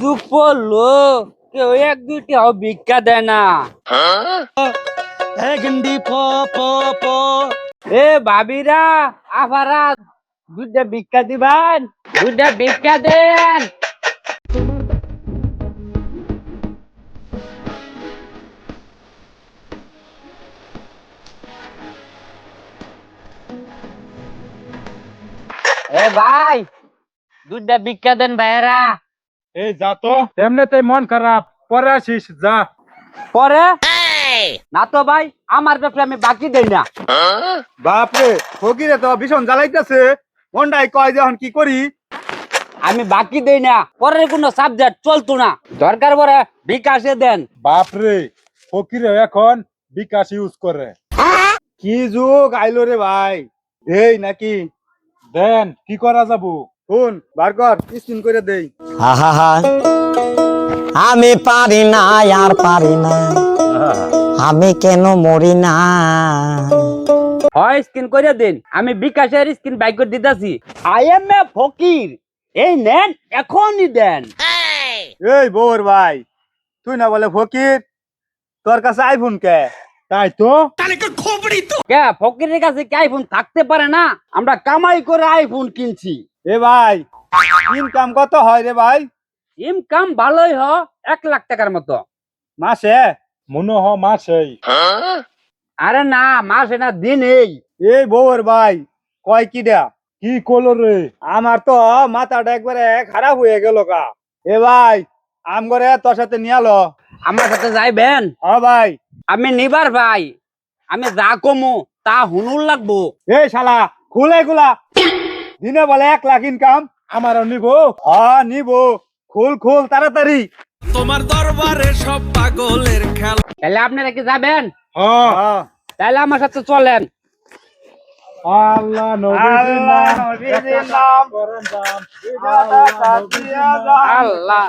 যুগ পড়ল কেউ এক দুইটি হবে ভিক্ষা দেয় না। প এ ভাবিরা আফারা দুইটা ভিক্ষা দিবেন দুইটা ভিক্ষা দেন। এ ভাই দুইটা ভিক্ষা দেন ভাইরা এই যা তো। এমনিতেই মন খারাপ। পরে আসিস যা। পরে? না তো ভাই আমার ব্যাপারে আমি বাকি দেই না। বাপরে ফকিরে তো ভীষণ জ্বালাইতেছে। মন্ডাই কয় যখন কি করি? আমি বাকি দেই না। পরের কোনো সাবজেক্ট চলতো না। দরকার পরে বিকাশে দেন। বাপরে ফকিরে এখন বিকাশ ইউজ করে। কি যুগ আইলো রে ভাই। এই নাকি। দেন কি করা যাব? শুন বার কর স্ক্রিন করে দেই। আহা আমি পারি না আর পারি না। আমি কেন মরি না? হয় স্ক্রিন করে দিন। আমি বিকাশের স্ক্রিন বাইক করে দিতেছি। I am a fakir. এই নেন এখনই দেন। এই বোর ভাই তুই না বলে ফকির? তোর কাছে আইফোন কে? তাই তো? কে ফকিরের কাছে কি আইফোন থাকতে পারে না? আমরা কামাই করে আইফোন কিনছি। এ ভাই ইনকাম কত হয় রে ভাই? ইনকাম ভালোই হ এক লাখ টাকার মতো। মাসে? মনে হ মাসেই। আরে না মাসে না দিনেই। এই বউর ভাই কয় কি দেয়া? কি কলো রে? আমার তো মাথাটা একবারে খারাপ হয়ে গেল কা এ ভাই আম করে তোর সাথে নিয়ে আলো। আমার সাথে যাইবেন? হ ভাই। আমি নিবার ভাই। আমি যা কমু তা হুনুর লাগবো। এই শালা খুলে গুলা দিনে বলে এক লাখ ইনকাম আমারও নিব। হ্যাঁ নিব। খুল খুল তাড়াতাড়ি। তোমার দরবারে সব পাগলের তাহলে আপনারা কি যাবেন? হ্যাঁ। তাহলে আমার সাথে চলেন। আল্লাহ নবীর নাম নবীর নাম। আল্লাহ